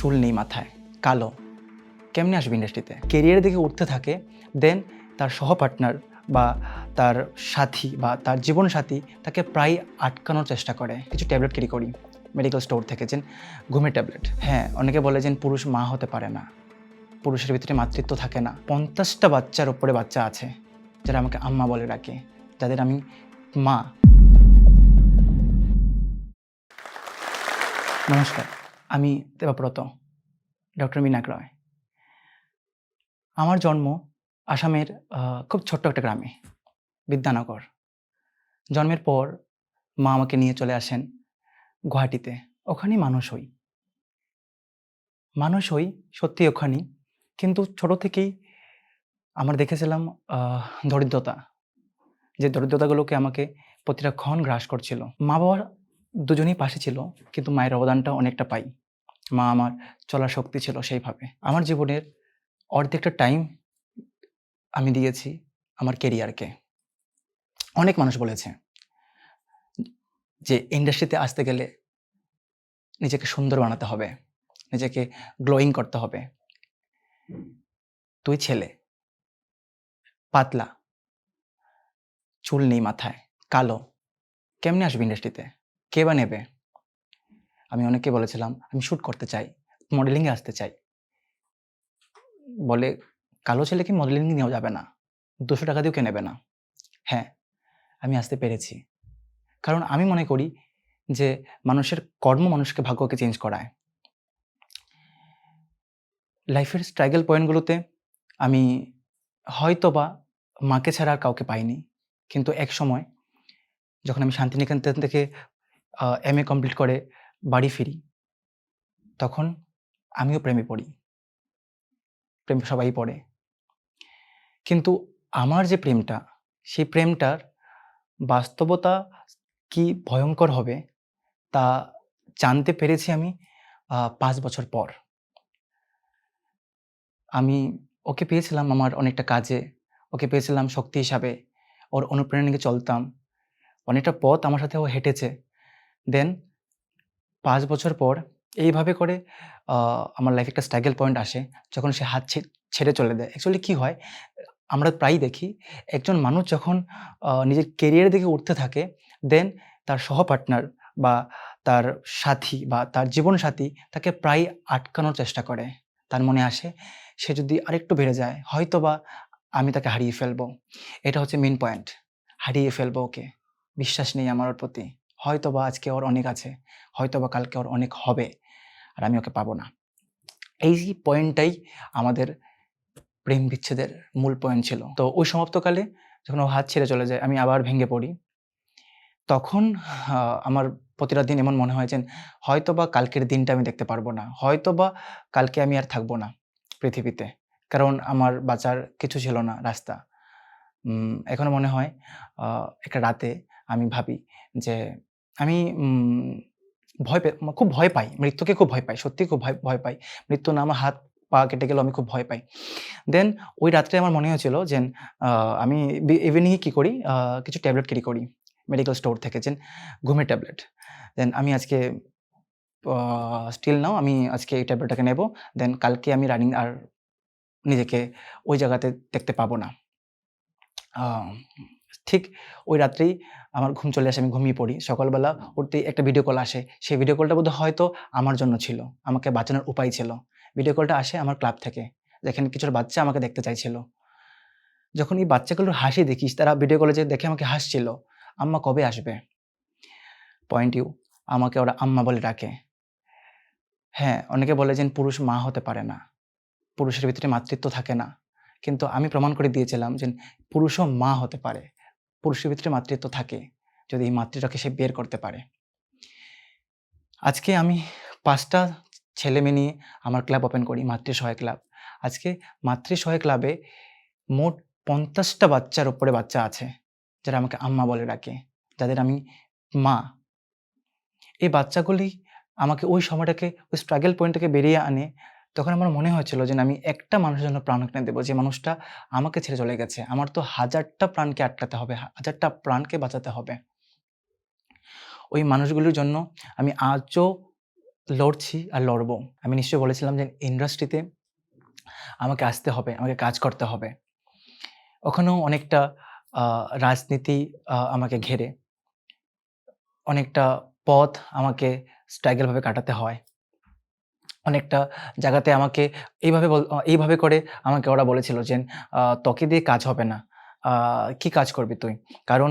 চুল নেই মাথায়, কালো। কেমনে আসবে ইন্ডাস্ট্রিতে কেরিয়ারের দিকে উঠতে থাকে দেন তার সহপার্টনার বা তার সাথী বা তার জীবন সাথী তাকে প্রায় আটকানোর চেষ্টা করে। কিছু ট্যাবলেট ক্যারি করি মেডিকেল স্টোর থেকে যেন ঘুমের ট্যাবলেট হ্যাঁ অনেকে বলে যেন পুরুষ মা হতে পারে না। পুরুষের ভিতরে মাতৃত্ব থাকে না। পঞ্চাশটা বাচ্চার উপরে বাচ্চা আছে, যারা আমাকে আম্মা বলে ডাকে, যাদের আমি মা। নমস্কার। আমি দেবাব্রত ডক্টর মিনাক রয় আমার জন্ম আসামের খুব ছোট্ট একটা গ্রামে, বিদ্যানগর। জন্মের পর মা আমাকে নিয়ে চলে আসেন গুয়াহাটিতে। ওখানেই মানুষ হই। মানুষ হই সত্যি ওখানেই কিন্তু ছোট থেকেই আমার দেখেছিলাম দরিদ্রতা। যে দরিদ্রতাগুলোকে আমাকে প্রতিটা ক্ষণ গ্রাস করছিল। মা বাবার দুজনেই পাশে ছিল, কিন্তু মায়ের অবদানটা অনেকটা পাই। মা আমার চলার শক্তি ছিল সেইভাবে। আমার জীবনের অর্ধেকটা টাইম আমি দিয়েছি আমার কেরিয়ারকে অনেক মানুষ বলেছে যে ইন্ডাস্ট্রিতে আসতে গেলে নিজেকে সুন্দর বানাতে হবে, নিজেকে গ্লোয়িং করতে হবে। তুই ছেলে, পাতলা, চুল নেই মাথায়, কালো, কেমনে আসবে ইন্ডাস্ট্রিতে কে বা নেবে? আমি অনেককে বলেছিলাম, আমি শ্যুট করতে চাই মডেলিংয়ে আসতে চাই। বলে, কালো ছেলেকে মডেলিং নেওয়া যাবে না? দুশো টাকা দিয়েও কে নেবে না? হ্যাঁ আমি আসতে পেরেছি। কারণ আমি মনে করি যে মানুষের কর্ম মানুষকে ভাগ্যকে চেঞ্জ করায়। লাইফের স্ট্রাগল পয়েন্টগুলোতে আমি হয়তো বা মাকে ছাড়া আর কাউকে পাইনি। কিন্তু এক সময় যখন আমি শান্তিনিকেতন থেকে এম এ কমপ্লিট করে বাড়ি ফিরি, তখন আমিও প্রেমে পড়ি। প্রেম সবাই পড়ে। কিন্তু আমার যে প্রেমটা, সেই প্রেমটার বাস্তবতা কি ভয়ঙ্কর হবে, তা জানতে পেরেছি আমি পাঁচ বছর পর। আমি ওকে পেয়েছিলাম আমার অনেকটা কাজে, ওকে পেয়েছিলাম শক্তি হিসাবে, ওর অনুপ্রেরণা নিয়ে চলতাম। অনেকটা পথ আমার সাথে ও হেঁটেছে। দেন পাঁচ বছর পর এইভাবে করে আমার লাইফে একটা স্ট্রাগল পয়েন্ট আসে যখন সে হাত ছেড়ে চলে দেয়। অ্যাকচুয়ালি কি হয়, আমরা প্রায়ই দেখি একজন মানুষ যখন নিজের কেরিয়ারের দিকে উঠতে থাকে দেন তার সহপার্টনার বা তার সাথী বা তার জীবন সাথী তাকে প্রায় আটকানোর চেষ্টা করে। তার মনে আসে, সে যদি আরেকটু বেড়ে যায় হয়তো বা আমি তাকে হারিয়ে ফেলব। এটা হচ্ছে মেন পয়েন্ট হারিয়ে ফেলব ওকে। বিশ্বাস নেই আমার ওর প্রতি। হয়তো বা আজকে ওর অনেক আছে হয়তো বা কালকে ওর অনেক হবে, আর আমি ওকে পাবো না। এই পয়েন্টটাই আমাদের প্রেম বিচ্ছেদের মূল পয়েন্ট ছিল। তো ওই সমাপ্তকালে যখন ও হাত ছেড়ে চলে যায়, আমি আবার ভেঙে পড়ি। তখন আমার প্রতিটা দিন এমন মনে হয় যে হয়তো বা কালকের দিনটা আমি দেখতে পারব না হয়তো বা কালকে আমি আর থাকব না পৃথিবীতে, কারণ আমার বাঁচার কিছু ছিল না রাস্তা। এখনও মনে হয় একটা রাতে আমি ভাবি যে আমি ভয় পে খুব ভয় পাই। মৃত্যুকে খুব ভয় পাই সত্যি খুব ভয় ভয় পাই। মৃত্যু না আমার হাত, পা কেটে গেলেও আমি খুব ভয় পাই। দেন ওই রাত্রে আমার মনে হয়েছিল যে আমি ইভিনিংয়ে কী করি? কিছু ট্যাবলেট ক্যারি করি মেডিকেল স্টোর থেকে, যে, ঘুমের ট্যাবলেট। দেন আমি আজকে স্টিল নাও আমি আজকে এই ট্যাবলেটটাকে নেব। দেন কালকে আমি রানিং আর নিজেকে ওই জায়গাতে দেখতে পাবো না। ঠিক ওই রাত্রেই আমার ঘুম চলে আসে, আমি ঘুমিয়ে পড়ি। সকালবেলা উঠতেই একটা ভিডিও কল আসে। সেই ভিডিও কলটা বোধহয় হয়তো আমার জন্য ছিল, আমাকে বাঁচানোর উপায় ছিল। ভিডিও কলটা আসে আমার ক্লাব থেকে, যেখানে কিছুটা বাচ্চা আমাকে দেখতে চাইছিল। যখন এই বাচ্চাগুলোর হাসি দেখিস, তারা ভিডিও কলে যে দেখে আমাকে হাসছিল, আম্মা কবে আসবে? পয়েন্ট ইউ আমাকে ওরা আম্মা বলে ডাকে। হ্যাঁ অনেকে বলে যে পুরুষ মা হতে পারে না, পুরুষের ভিতরে মাতৃত্ব থাকে না। কিন্তু আমি প্রমাণ করে দিয়েছিলাম যে পুরুষও মা হতে পারে। পুরুষের ভিতরে মাতৃত্ব থাকে, যদি এই মাতৃটাকে সে বের করতে পারে। আজকে আমি পাঁচটা ছেলে মেয়ে নিয়ে আমার ক্লাব ওপেন করি, মাতৃ সহায় ক্লাব। আজকে মাতৃ সহায় ক্লাবে মোট পঞ্চাশটা বাচ্চার উপরে বাচ্চা আছে, যারা আমাকে আম্মা বলে ডাকে, যাদের আমি মা। এই বাচ্চাগুলি আমাকে ওই সময়টাকে, ওই স্ট্রাগল পয়েন্টটাকে বেরিয়ে আনে তখন আমার মনে হয়েছিল যে আমি একটা মানুষের জন্য প্রাণ কিনে দেবো যে মানুষটা আমাকে ছেড়ে চলে গেছে আমার তো হাজারটা প্রাণকে আটকাতে হবে হাজারটা প্রাণকে বাঁচাতে হবে ওই মানুষগুলির জন্য আমি আজও লড়ছি আর লড়বো। আমি নিশ্চয়ই বলেছিলাম যে ইন্ডাস্ট্রিতে আমাকে আসতে হবে, আমাকে কাজ করতে হবে। ওখানেও অনেকটা রাজনীতি আমাকে ঘেরে। অনেকটা পথ আমাকে স্ট্রাগল ভাবে কাটাতে হয়। অনেকটা জায়গাতে আমাকে এইভাবে বল এইভাবে করে আমাকে ওরা বলেছিল যে, "তোকে দিয়ে কাজ হবে না। কি কাজ করবি তুই?" কারণ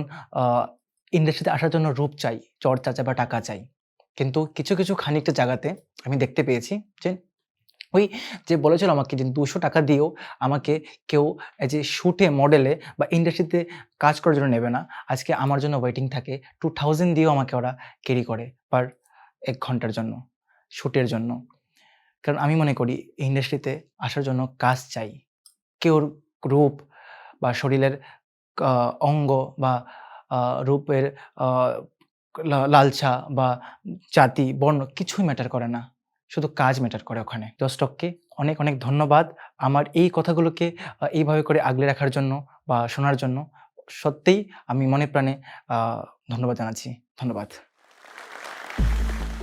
ইন্ডাস্ট্রিতে আসার জন্য রূপ চাই, চর্চা চাই বা টাকা চাই। কিন্তু কিছু, কিছু খানিকটা জায়গাতে আমি দেখতে পেয়েছি যে, ওই যে বলেছিল আমাকে যে ৳২০০ দিয়েও আমাকে কেউ যে শুটে, মডেলে বা ইন্ডাস্ট্রিতে কাজ করার জন্য নেবে না। আজকে আমার জন্য ওয়েটিং থাকে। 2000 দিয়েও আমাকে ওরা ক্যারি করে পার এক ঘণ্টার জন্য, শ্যুটের জন্য। কারণ আমি মনে করি ইন্ডাস্ট্রিতে আসার জন্য কাজ চাই। কেউর রূপ বা শরীরের অঙ্গ বা রূপের আ লা লালসা বা জাতি, বর্ণ কিছুই ম্যাটার করে না। শুধু কাজ ম্যাটার করে ওখানে। দর্শককে অনেক, অনেক ধন্যবাদ। আমার এই কথাগুলোকে এইভাবে করে আগলে রাখার জন্য বা শোনার জন্য। সত্যিই আমি মনে প্রাণে ধন্যবাদ জানাচ্ছি। ধন্যবাদ।